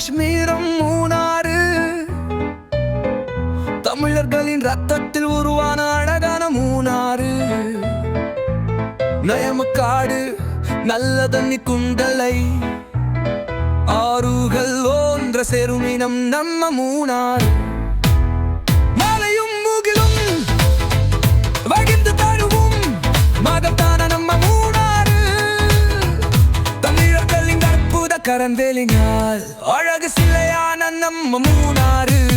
காஷ்மீரம் மூணாறு. தமிழர்களின் ரத்தத்தில் உருவான அழகான மூணாறு. நயமக்காடு நல்ல தண்ணி குண்டலை. ஆறுகள் ஓன்ற செருமினம் நம்ம மூணாறு. அற்புத அழகு சிலையான நம்ம Munnar.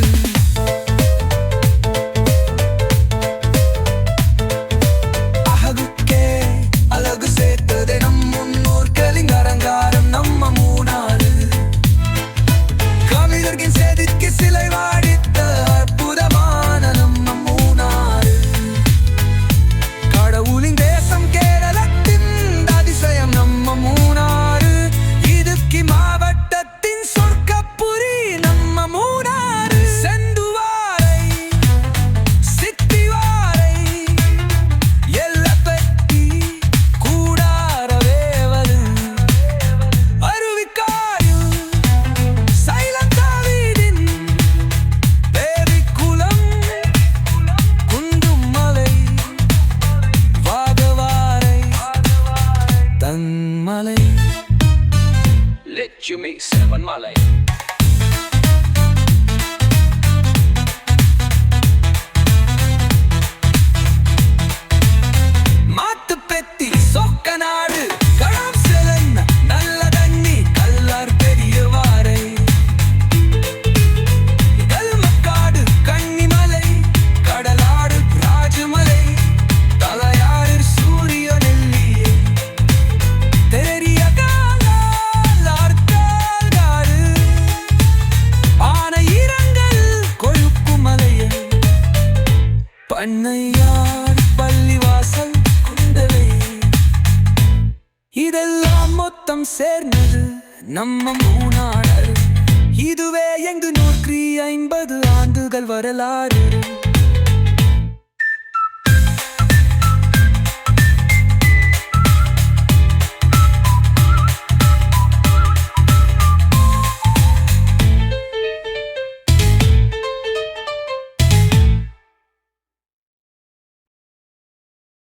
you meet seven my life. அன்னையார் பள்ளிவாசல் குந்தவை. இதெல்லாம் மொத்தம் சேர்ந்தது நம்ம மூணாளர் இதுவே எங்கு நூற்றி ஐம்பது ஆண்டுகள் வரலாறு.